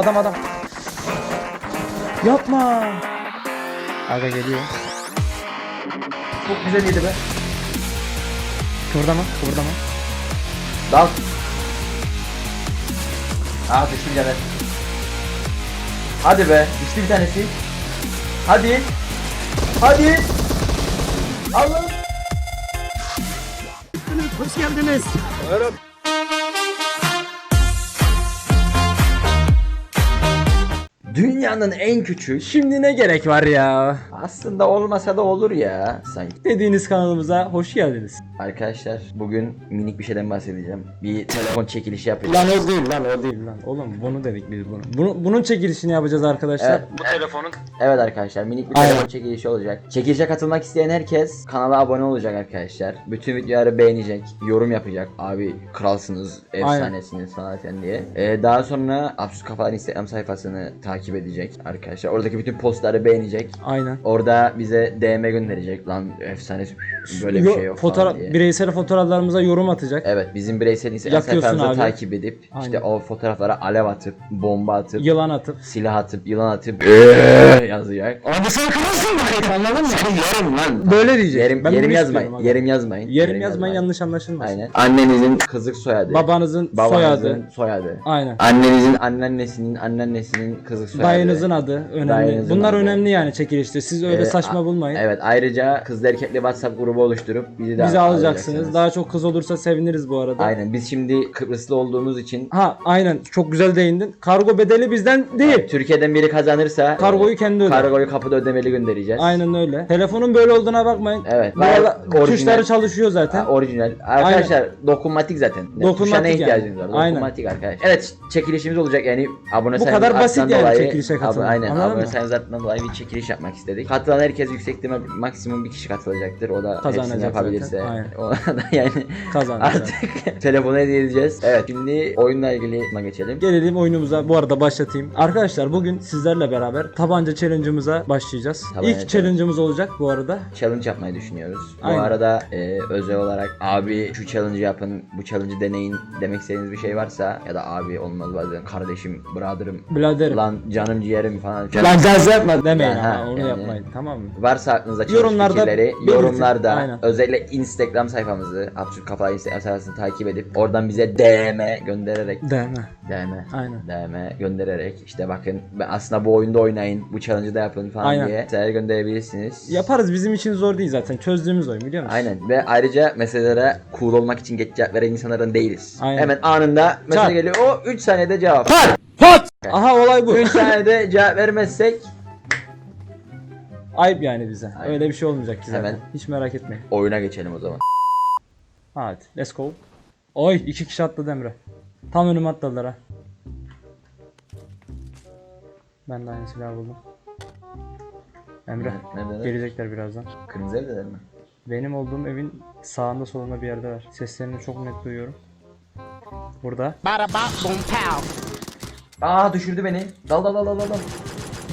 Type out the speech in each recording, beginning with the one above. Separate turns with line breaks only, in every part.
Adam adam. Yapma. Aga geliyor.
Çok güzel yedi be.
Kıvırdama kıvırdama.
Dal. Aa düştüm Caner. Hadi be. Düştü bir tanesi. Hadi. Hadi. Allah.
Hoş geldiniz.
Dünyanın en küçük.
Şimdi ne gerek var ya?
Aslında olmasa da olur ya. Sanki.
Dediğiniz kanalımıza hoş geldiniz.
Arkadaşlar bugün minik bir şeyden bahsedeceğim. Bir telefon çekilişi yapacağız.
Lan o değil lan o değil lan. Oğlum bunu dedik biz bunu. bunu bunun çekilişini yapacağız arkadaşlar.
Evet.
Bu telefonun.
Evet arkadaşlar minik bir
Aynen.
telefon çekilişi olacak. Çekilişe katılmak isteyen herkes kanala abone olacak arkadaşlar. Bütün videoları beğenecek, yorum yapacak. Abi kralsınız, efsanesiniz falan filan diye. Ee, daha sonra Absürt Kafalar Instagram sayfasını takip edecek arkadaşlar. Oradaki bütün postları beğenecek.
Aynen.
Orada bize DM gönderecek. Lan efsanesi böyle bir şey yok
fotoğraf,
falan diye.
bireysel fotoğraflarımıza yorum atacak.
Evet bizim bireysel Instagram
Yakıyorsun abi.
takip edip
Aynen.
işte o fotoğraflara alev atıp, bomba atıp,
Yılan atıp.
silah atıp, yılan atıp "Eee" yazacak.
Abi sen kralsın bak anladın mı?
Seni yerim lan.
Böyle diyecek.
Yerim,
Ben
yerim yazmayın.
istiyorum abi.
Yerim yazmayın.
Yerim yazmayın yanlış anlaşılmasın.
Aynen. Annenizin kızık soyadı.
Babanızın
Babanızın
soyadı.
soyadı.
Aynen.
Annenizin anneannesinin anneannesinin kızık soyadı.
Dayınızın adı önemli.
Dayınızın
Bunlar
adı.
önemli yani çekilişte. Siz öyle
Ee,
saçma
a-
bulmayın.
Evet ayrıca kızlı erkekli WhatsApp grubu oluşturup bizi de
Bizi
alacaksınız.
Daha çok kız olursa seviniriz bu arada.
Aynen biz şimdi Kıbrıslı olduğumuz için
Ha aynen çok güzel değindin. Kargo bedeli bizden değil.
Türkiye'den biri kazanırsa
Kargoyu kendi öder.
Kargoyu kapıda ödemeli göndereceğiz.
Aynen öyle. Telefonun böyle olduğuna bakmayın.
Evet.
Bu arada
Orijinal.
tuşları çalışıyor zaten.
Ha, orijinal. Arkadaşlar dokunmatik zaten. Yani
Dokunmatik
tuşa ne
yani.
ihtiyacınız var?
Aynen.
Dokunmatik arkadaşlar. Evet çekilişimiz olacak yani abone
Bu
sayımız
kadar basit
arttığından
yani
dolayı,
çekilişe katılmak.
Ab- aynen
Anladın
abone
mı?
sayımız arttığından dolayı bir çekiliş yapmak istedik. Katılan herkes yüksek ihtimal maksimum bir kişi katılacaktır. O da hepsini
Kazanacak
yapabilirse.
zaten. Aynen.
Da yani
Kazanacak.
artık telefonu hediye edeceğiz. Evet şimdi oyunla ilgili buna geçelim.
Gelelim oyunumuza. Bu arada başlatayım. Arkadaşlar bugün sizlerle beraber tabanca challenge'ımıza başlayacağız.
Tabanca
İlk challenge'ımız olacak bu arada.
Challenge yapmayı düşünüyoruz. Bu
Aynen.
arada e, özel olarak abi şu challenge yapın, bu challenge deneyin demek istediğiniz bir şey varsa ya da abi olmaz bazen kardeşim, brother'ım,
Biraderim.
lan canım ciğerim falan.
Lan gaz yapma demeyin
Yani, ha,
onu
yani.
yapmayın tamam mı?
Varsa aklınızda
Yorumlarda
fikirleri
belirtin.
Yorumlarda
Aynen.
özellikle Instagram sayfamızı Absürt Kafalar Instagram sayfasını takip edip oradan bize DM göndererek
Deme.
DM
Aynen.
DM göndererek işte bakın aslında bu oyunda oynayın bu challenge'ı da yapın falan
Aynen.
diye mesajlar gönderebilirsiniz.
Yaparız bizim için zor değil zaten. Çözdüğümüz oyun biliyor musun?
Aynen ve ayrıca meselelere cool olmak için geç cevap veren insanlardan değiliz.
Aynen.
Hemen anında mesaj geliyor o 3 saniyede cevap.
Aha olay bu.
3 saniyede cevap vermezsek
Ayıp yani bize.
Aynen.
Öyle bir şey olmayacak ki zaten.
Hemen.
Hiç merak etmeyin.
oyuna geçelim o zaman.
Hadi let's go. Oy iki kişi atladı Emre. Tam önüme atladılar ha. Ben de aynı silahı buldum. Emre.
Nerede?
Gelecekler birazdan.
Kırmızı evdeler mi?
Benim olduğum evin sağında solunda bir yerde var. Seslerini çok net duyuyorum. Burada.
Bada bop boom pow.
Aa düşürdü beni. Dal dal dal dal dal.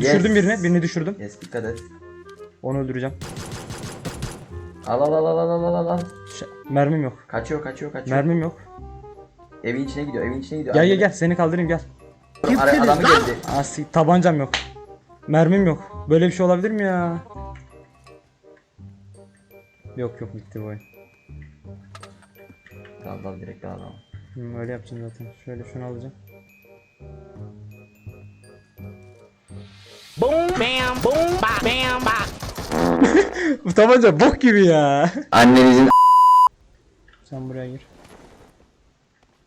Düşürdüm birini, birini düşürdüm.
Yes dikkat et.
Onu öldüreceğim.
Al al al al al al al al.
Ş- mermim yok.
Kaçıyor kaçıyor kaçıyor.
Mermim yok.
Evin içine gidiyor evin içine gidiyor.
Gel gel gel seni kaldırayım gel.
Ara- adamı geldi.
Asi tabancam yok. Mermim yok. Böyle bir şey olabilir mi ya? Yok yok bitti bu oyun.
Dal dal direkt dal dal.
Hmm, öyle yapacağım zaten. Şöyle şunu alacağım.
Boom bam boom bop bam bop.
Bu tabanca bok gibi ya.
Annenizin
Sen buraya gir.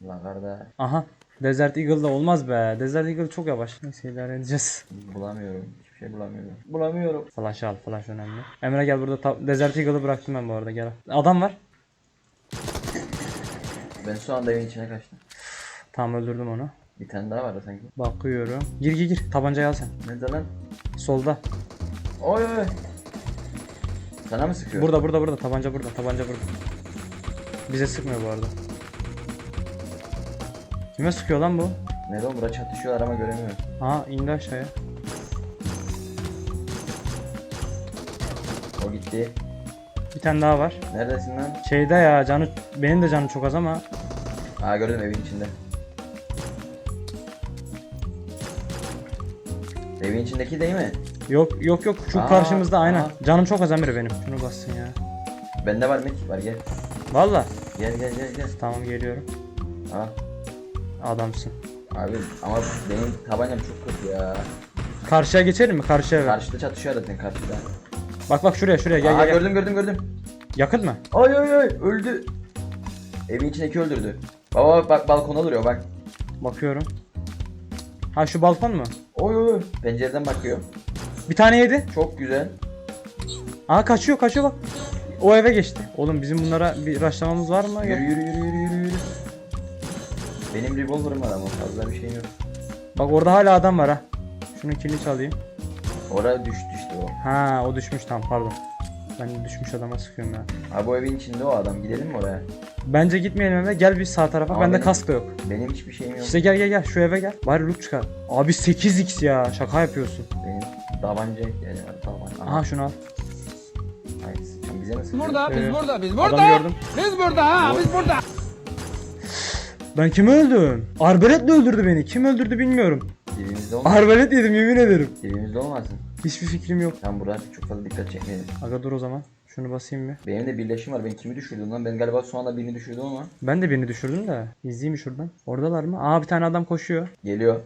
Lan kardeş
Aha. Desert Eagle da olmaz be. Desert Eagle çok yavaş. Neyse idare edeceğiz.
bulamıyorum. Hiçbir şey bulamıyorum. Bulamıyorum.
Flash al. Flash önemli. Emre gel burada. ta- Desert Eagle'ı bıraktım ben bu arada gel. Adam var.
Ben şu anda evin içine kaçtım.
Tamam öldürdüm onu.
Bir tane daha vardı sanki.
Bakıyorum. Gir gir gir. Tabancayı al sen.
Nerede lan?
Solda.
Oy oy. Sana mı sıkıyor?
Burada burada burada. Tabanca burada. Tabanca burada. Bize sıkmıyor bu arada. Kime sıkıyor lan bu?
Nerede oğlum? Burada çatışıyorlar ama göremiyorum.
Aha indi aşağıya.
O gitti.
Bir tane daha var.
Neredesin lan?
Şeyde ya canı benim de canım çok az ama
Aa gördüm evin içinde. Evin içindeki değil mi?
Yok yok yok şu
Aa,
karşımızda aynen.
aa.
Canım çok az Emre benim. Şunu bassın ya.
Bende var mekik var gel.
Valla.
Gel gel gel gel.
Tamam geliyorum.
Al.
Adamsın.
Abi ama benim tabancam çok kötü ya.
Karşıya geçelim mi? Karşıya ver.
Karşıda çatışıyor zaten karşıda.
Bak bak şuraya şuraya gel
Aa,
gel. gel.
gördüm gördüm gördüm.
Yakın mı?
Ay ay ay öldü. Evin içindeki öldürdü. Baba bak, bak balkona duruyor bak.
Bakıyorum. Ha şu balkon mu?
Oy oy oy. Pencereden bakıyor.
Bir tane yedi.
Çok güzel.
Aa kaçıyor kaçıyor bak. O eve geçti. Oğlum bizim bunlara bir raşlamamız var mı?
Yürü yürü yürü yürü yürü yürü. Benim revolver'ım var ama fazla bir şeyim yok.
Bak orada hala adam var ha. Şunun kilini çalayım.
Oraya düştü işte o.
Ha o düşmüş tam pardon. Ben düşmüş adama sıkıyorum ya.
Abi bu evin içinde o adam. Gidelim mi oraya?
Bence gitmeyelim eve. Gel bir sağ tarafa.
Ama
Bende
benim-
kask da yok.
Benim hiçbir şeyim yok.
İşte gel gel gel şu eve gel. Bari loot çıkar. Abi 8x ya. Şaka yapıyorsun.
Benim tabanca yani tabanca.
Aha şunu al.
Hayır, sen bize nasıl?
Burada, biz burada, biz
Adam
burada.
gördüm.
Biz burada, ha, biz burada.
Ben kimi öldüm? Arbaletle öldürdü beni. Kim öldürdü bilmiyorum.
Dibimizde olmasın.
Arbalet yedim yemin ederim.
Dibimizde olmasın.
Hiçbir fikrim yok.
Sen buraya çok fazla dikkat çekmeyelim.
Aga dur o zaman. Şunu basayım bir.
Benim de birleşim var. Ben kimi düşürdüm lan? Ben galiba son anda birini düşürdüm ama.
Ben de birini düşürdüm de. İzleyeyim şuradan. Oradalar mı? Aa bir tane adam koşuyor.
Geliyor.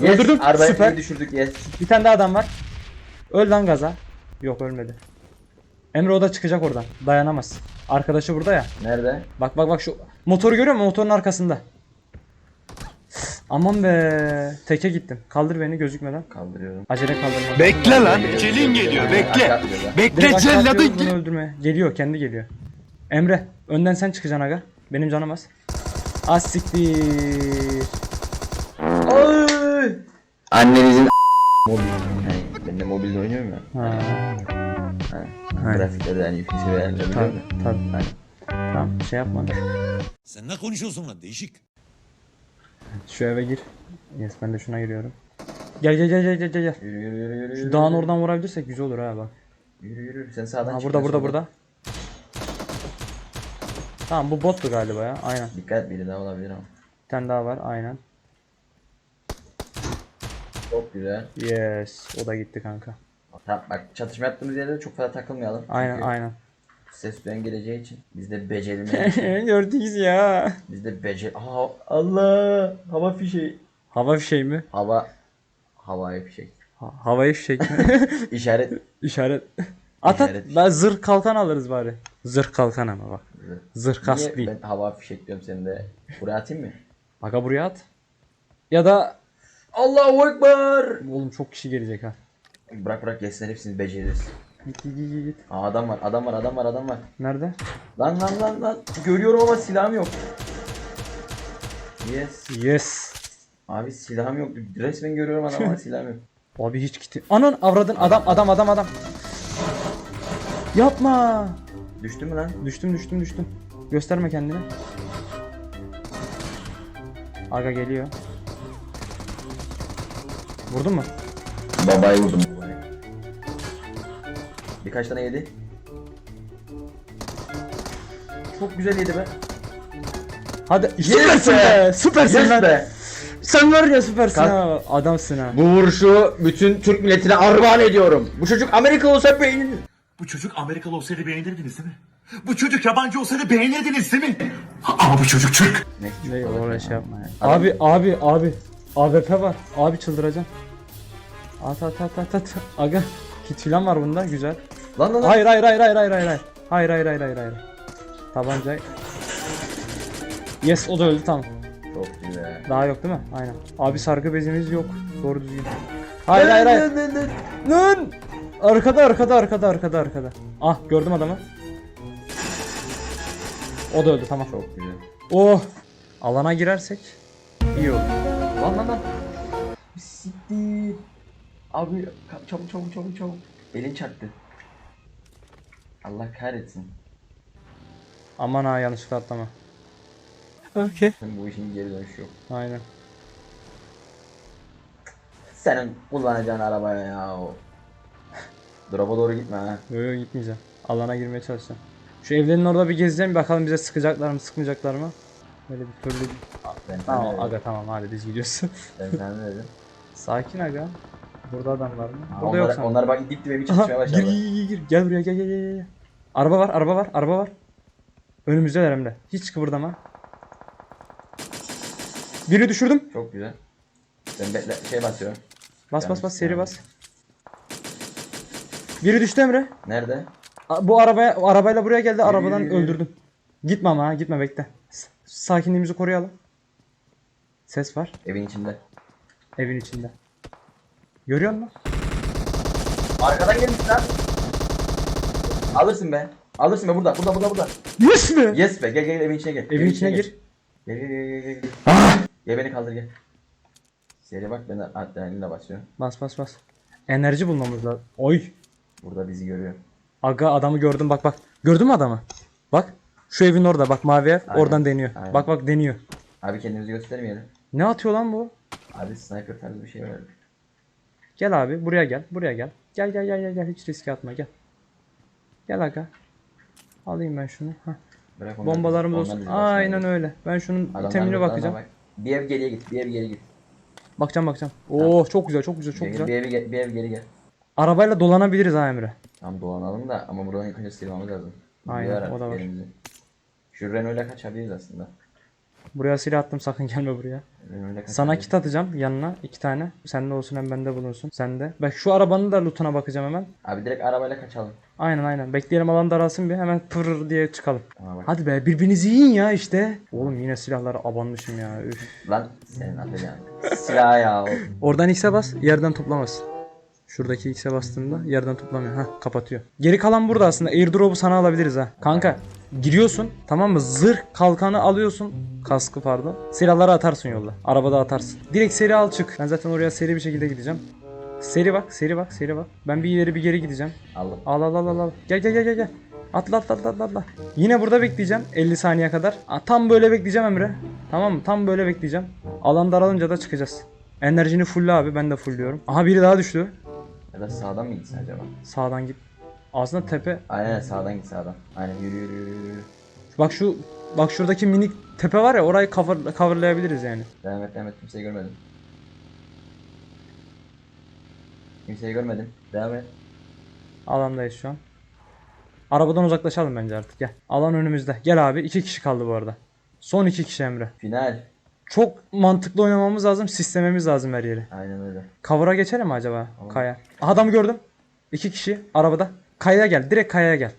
Yes,
Öldürdüm.
Arbaletleri
Süper.
düşürdük yes.
Bir tane daha adam var. Öl lan gaza. Yok ölmedi. Emre o da çıkacak oradan. Dayanamaz. Arkadaşı burada ya.
Nerede?
Bak bak bak şu motoru görüyor musun? Motorun arkasında. Aman be. Teke gittim. Kaldır beni gözükmeden.
Kaldırıyorum.
Acele kaldırma.
Bekle lan. Celin geliyor. Bekle. Bekle
Direkt aşağı
celladın
atıyoruz, bunu öldürmeye. Geliyor kendi geliyor. Emre önden sen çıkacaksın aga. Benim canım az. Az siktir.
Ay! Annenizin mobil. Yani ben de mobilde oynuyorum ya.
Ha,
Ha.
Aynen.
Grafikleri de yani yüksek seviyelerde biliyor
tabii
musun?
tabii.
Aynen.
Tamam şey yapma.
Sen ne konuşuyorsun lan değişik.
Şu eve gir. Yes ben de şuna giriyorum. Gel gel gel gel gel gel.
Yürü yürü yürü yürü.
Şu
yürü,
dağın
yürü.
oradan vurabilirsek güzel olur ha bak.
Yürü yürü. Sen sağdan
Ha burada burada burada. Tamam bu bottu galiba ya. Aynen.
Dikkat biri daha olabilir ama.
Bir tane daha var aynen.
Çok güzel.
Yes. O da gitti kanka.
Tamam bak çatışma yaptığımız yerde de çok fazla takılmayalım.
Aynen
Çünkü
aynen.
Ses duyan geleceği için biz de becerilmeyiz.
Gördünüz ya.
biz de becer... Aa, Allah! Hava fişeği.
Hava fişeği mi?
Hava... Havai fişek.
Ha, havaya fişek mi?
İşaret.
İşaret. At at. Ben zırh kalkan alırız bari. Zırh kalkan ama bak. Zırh kask
Niye
değil.
ben hava fişek diyorum sen de. Buraya atayım mı?
Aga buraya at. Ya da
Allahu Ekber!
oğlum çok kişi gelecek ha.
Bırak bırak gelsinler hepsini beceririz.
Git git git git.
Aa adam var adam var adam var adam var.
Nerede?
Lan lan lan lan. Görüyorum ama silahım yok. Yes.
Yes.
Abi silahım yok. Resmen görüyorum adam ama silahım yok.
Abi hiç gitti. Anan avradın adam adam adam adam. Yapma.
Düştü mü lan?
Düştüm düştüm düştüm. Gösterme kendini. Aga geliyor. Vurdun mu?
Babayı vurdum. Birkaç tane yedi. Çok güzel yedi be.
Hadi
Yes
süpersin
be!
be. Süpersin
Yes
lan.
be.
Sen var ya süpersin
Kalk.
ha. Adamsın ha.
Bu vuruşu bütün Türk milletine armağan ediyorum. Bu çocuk Amerika olsa beynin.
Bu çocuk Amerikalı olsaydı beğenirdiniz değil mi? Bu çocuk yabancı olsaydı beğenirdiniz değil mi? Ama bu çocuk Türk.
Ne oraya şey yapma ya. Abi abi abi. AWP var. Abi çıldıracağım. At at at at at. Aga. Kit filan var bunda güzel.
Lan lan lan.
Hayır hayır hayır hayır hayır hayır hayır. Hayır hayır hayır hayır hayır. Tabanca. Yes o da öldü tamam.
Çok güzel.
Daha yok değil mi? Aynen. Abi sargı bezimiz yok. Doğru düzgün. Hayır hayır hayır. Lan! Arkada arkada arkada arkada arkada. Ah gördüm adamı. O da öldü tamam.
Çok güzel.
Oh! Alana girersek iyi olur.
Lan lan lan. Siktir. Abi çabuk çabuk çabuk çabuk. Elin çarptı. Allah kahretsin.
Aman ha yanlışlıkla atlama.
Okey.
Bu işin geri dönüşü yok.
Aynen.
Senin kullanacağın arabaya ya o. Drop'a doğru gitme ha.
Yo yo gitmeyeceğim. Alana girmeye çalışacağım. Şu evlerin orada bir gezeceğim bakalım bize sıkacaklar mı sıkmayacaklar mı? Böyle bir türlü...
Ben
Tamam
dedim.
aga tamam hadi biz gidiyoruz.
Ben sana dedim.
Sakin aga. Burada adam var mı?
Ha,
Burada yok
onlar,
sanırım.
onlar bak dip dibe bir çatışmaya başladı.
gir gir gir. Gel buraya gel gel gel. Araba var araba var araba var. Önümüzdeler hem de. Hiç kıpırdama. Biri düşürdüm.
Çok güzel. Ben bekle şey basıyorum.
Bas bas bas seri bas. Biri düştü Emre.
Nerede?
Bu arabaya arabayla buraya geldi. Arabadan
yürü, yürü.
öldürdüm. Gitme ama ha, gitme bekle. Sakinliğimizi koruyalım. Ses var
Evin içinde.
evin içinde. Görüyor musun?
Arkadan gelmiş lan. Alırsın be. Alırsın be burada. Burada burada burada.
Yes mi?
Yes be. Gel gel evin içine gel.
Evin içine gir.
Gel gel gel gel gel. gel. Gel beni kaldır gel. Seri bak ben adrenalinle basıyorum.
Bas bas bas. Enerji bulmamız lazım. Oy.
Burada bizi görüyor.
Aga adamı gördüm bak bak. Gördün mü adamı? Bak. Şu evin orada bak mavi ev.
Aynen,
Oradan deniyor.
aynen.
Bak bak deniyor.
Abi kendimizi göstermeyelim.
Ne atıyor lan bu?
Abi sniper tarzı bir şey var.
Gel abi buraya gel. Buraya gel. Gel gel gel gel gel. Hiç riske atma gel. Gel aga. Alayım ben şunu.
Bırak
Bombalarımız
onlar
olsun.
bizi
Aynen öyle. Ben şunun
Adamlar
itemine bakacağım.
bak. Bir ev geriye git. Bir ev geri git.
Bakacağım bakacağım. Oo çok güzel çok güzel çok
Bir,
güzel.
bir, ev, ge- bir ev geri gel.
Arabayla dolanabiliriz ha Emre.
Tam dolanalım da ama buradan ilk önce silmamız lazım.
Aynen, o da var.
elimizi. Şu Renault'la kaçabiliriz aslında.
Buraya silah attım sakın gelme buraya.
Renault'la
Sana
kaçabiliriz.
kit atacağım yanına iki tane. Sende olsun hem bende bulunsun. Sende. Bak şu arabanın da lootuna bakacağım hemen.
Abi direkt arabayla kaçalım.
Aynen aynen. Bekleyelim alan daralsın bir hemen pırr diye çıkalım.
Ama bak.
Hadi be birbirinizi yiyin ya işte. Oğlum yine silahlara abanmışım ya. Üf.
Lan senin atacağın. Silah ya.
Oradan X'e bas yerden toplamaz. Şuradaki X'e bastığında yerden toplamıyor. Hah kapatıyor. Geri kalan burada aslında. Airdrop'u sana alabiliriz ha. Kanka giriyorsun tamam mı? Zırh kalkanı alıyorsun. Kaskı pardon. Silahları atarsın yolda. Arabada atarsın. Direkt seri al çık. Ben zaten oraya seri bir şekilde gideceğim. Seri bak, seri bak, seri bak. Ben bir ileri bir geri gideceğim.
Aldım.
Al al al al al. Gel gel gel gel gel. Atla atla atla atla atla. Yine burada bekleyeceğim 50 saniye kadar. Aa, tam böyle bekleyeceğim Emre. Tamam mı? Tam böyle bekleyeceğim. Alan daralınca da çıkacağız. Enerjini fulle abi ben de fullüyorum. Aha biri daha düştü.
Ya da sağdan mı gitsin acaba?
Sağdan git. Aslında tepe.
Aynen sağdan git sağdan. Aynen yürü yürü yürü. yürü.
Bak şu bak şuradaki minik tepe var ya orayı cover, coverlayabiliriz yani.
Devam et devam et kimseyi görmedim. Kimseyi görmedim. Devam et.
Alandayız şu an. Arabadan uzaklaşalım bence artık gel. Alan önümüzde. Gel abi iki kişi kaldı bu arada. Son iki kişi Emre.
Final.
Çok mantıklı oynamamız lazım. Sistememiz lazım her yeri.
Aynen öyle.
Cover'a geçelim mi acaba Kaya? Aha, Adamı gördüm. İki kişi arabada. Kayaya gel. Direkt kayaya gel.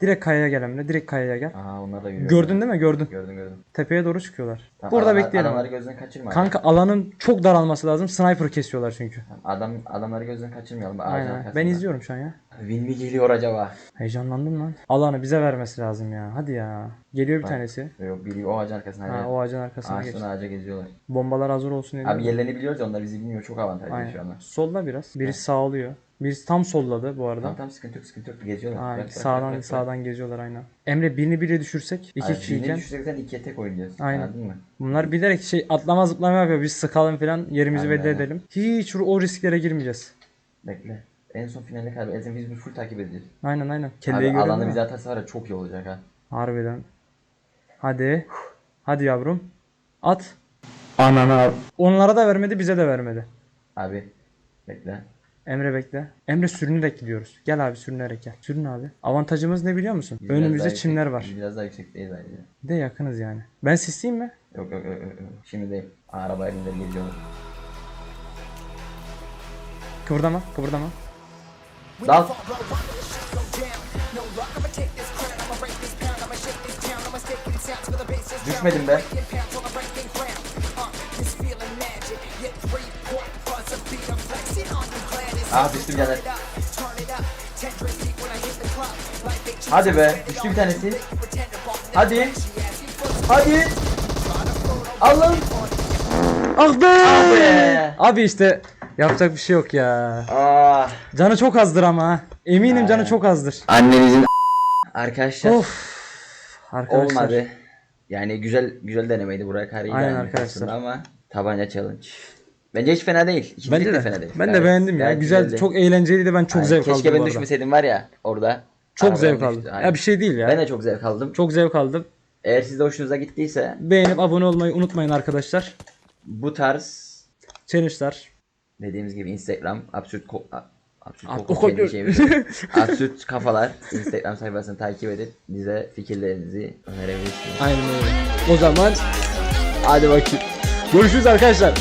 Direkt kayaya gel Emre. Direkt kayaya gel.
Aha onlar da yürüyor.
Gördün değil mi? Gördün.
Gördüm gördüm.
Tepeye doğru çıkıyorlar.
Tamam,
Burada
adamlar-
bekleyelim.
Adamları gözden kaçırma.
Kanka alanın çok daralması lazım. Sniper kesiyorlar çünkü.
Adam adamları gözden kaçırmayalım. Ağacın
Aynen.
arkasında.
Ben izliyorum şu an ya.
Win mi geliyor acaba?
Heyecanlandım lan. Alanı bize vermesi lazım ya. Hadi ya. Geliyor bir tanesi.
Yok biri o ağacın arkasına.
Ha, o ağacın arkasına geç.
Ağaçtan ağaca geziyorlar.
Bombalar hazır olsun diye.
Abi yerlerini biliyoruz ya onlar bizi bilmiyor. Çok avantajlı şu
Aynen.
anda.
Solda biraz. Birisi sağlıyor. Birisi tam solladı bu arada.
Tamam tamam sıkıntı yok sıkıntı yok. Geziyorlar.
Aynen.
Bırak, bırak,
sağdan
bırak, bırak.
sağdan geziyorlar aynen. Emre birini biri düşürsek iki
Aynen,
kişiyken
birini düşürsek ikiye tek oynayacağız.
Aynen.
Anladın mı?
bunlar bilerek şey atlama zıplama yapıyor. Biz sıkalım falan yerimizi
Aynen,
belli
aynen.
edelim. Hiç o risklere girmeyeceğiz.
Bekle. En son finale kadar Ezin biz bir full takip edeceğiz.
Aynen aynen.
Abi
Kelleyi değil mi?
bize atarsa var ya çok iyi olacak ha.
Harbiden. Hadi. Hadi yavrum. At. Anana. Onlara da vermedi bize de vermedi.
Abi bekle.
Emre bekle. Emre sürünerek gidiyoruz. Gel abi sürünerek gel. Sürün abi. Avantajımız ne biliyor musun?
Biraz daha
Önümüzde
yüksek-
çimler var.
Biz biraz daha yüksekteyiz ayrıca.
Bir de yakınız yani. Ben sisleyeyim mi?
Yok yok yok yok. yok. Şimdi değil. Araba elinleri geziyorlar.
Kıvırdama, kıvırdama.
Dal. Düşmedim be. Ah düştüm caner. Hadi be. Düştü bir tanesi. Hadi. Hadi. Alın.
Ah be!
be!
Abi işte yapacak bir şey yok ya.
Ah.
Canı çok azdır ama ha. Eminim canı
Aynen.
çok azdır.
Annenizin Arkadaşlar
Of. Arkadaşlar.
olmadı. Yani güzel güzel denemeydi buraya kar iyi
Aynen arkadaşlar.
ama tabanca challenge. Bence hiç fena değil. İkincilik
Bence
de,
de
fena değil.
Ben de beğendim ya. Güzel,
güzeldi.
çok eğlenceliydi. Ben çok
Aynen.
zevk aldım
Keşke ben
arada.
düşmeseydim var ya orada.
Çok zevk aldım.
Aynen.
Ya bir şey değil ya.
Ben de çok zevk aldım.
Çok zevk aldım.
Eğer siz de hoşunuza gittiyse
Beğenip abone olmayı unutmayın arkadaşlar.
bu tarz
Challenge'lar.
dediğimiz gibi Instagram absürt ko- şey absürt kafalar Instagram sayfasını takip edip bize fikirlerinizi önerebilirsiniz.
Aynen öyle. O zaman Hadi bakayım. görüşürüz arkadaşlar.